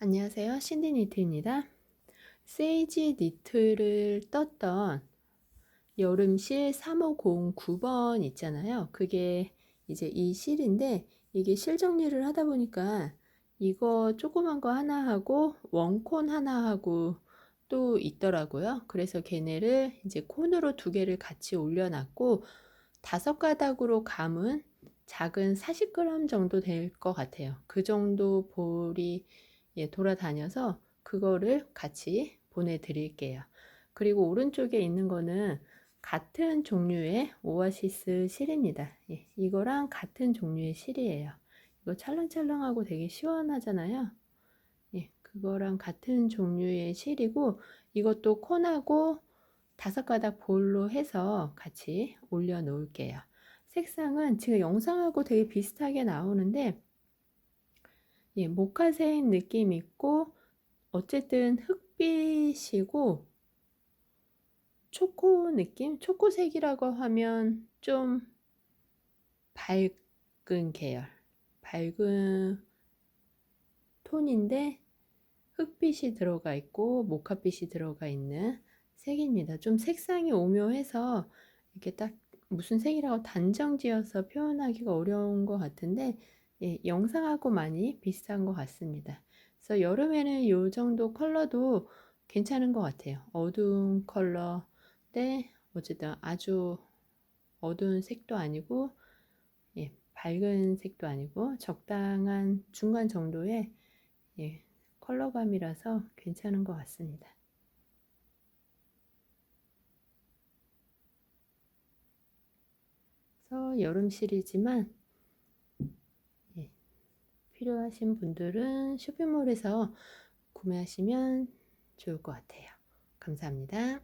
안녕하세요. 신디 니트입니다. 세이지 니트를 떴던 여름실 3509번 있잖아요. 그게 이제 이 실인데 이게 실 정리를 하다 보니까 이거 조그만 거 하나 하고 원콘 하나 하고 또 있더라고요. 그래서 걔네를 이제 콘으로 두 개를 같이 올려놨고 다섯 가닥으로 감은 작은 40g 정도 될 것 같아요. 그 정도 볼이 예, 돌아다녀서 그거를 같이 보내드릴게요. 그리고 오른쪽에 있는 거는 같은 종류의 오아시스 실입니다. 예, 이거랑 같은 종류의 실이에요. 이거 찰랑찰랑하고 되게 시원하잖아요. 예, 그거랑 같은 종류의 실이고 이것도 콘하고 다섯 가닥 볼로 해서 같이 올려 놓을게요. 색상은 지금 영상하고 되게 비슷하게 나오는데 예, 모카색 느낌 있고 어쨌든 흑빛이고 초코 느낌? 초코색이라고 하면 좀 밝은 계열 밝은 톤인데 흑빛이 들어가 있고 모카빛이 들어가 있는 색입니다. 좀 색상이 오묘해서 이렇게 딱 무슨 색이라고 단정 지어서 표현하기가 어려운 것 같은데 예, 영상하고 많이 비슷한 것 같습니다. 그래서 여름에는 이 정도 컬러도 괜찮은 것 같아요. 어두운 컬러인데 어쨌든 아주 어두운 색도 아니고 예, 밝은 색도 아니고 적당한 중간 정도의 예, 컬러감이라서 괜찮은 것 같습니다. 그래서 여름 예, 필요하신 분들은 쇼핑몰에서 구매하시면 좋을 것 같아요. 감사합니다.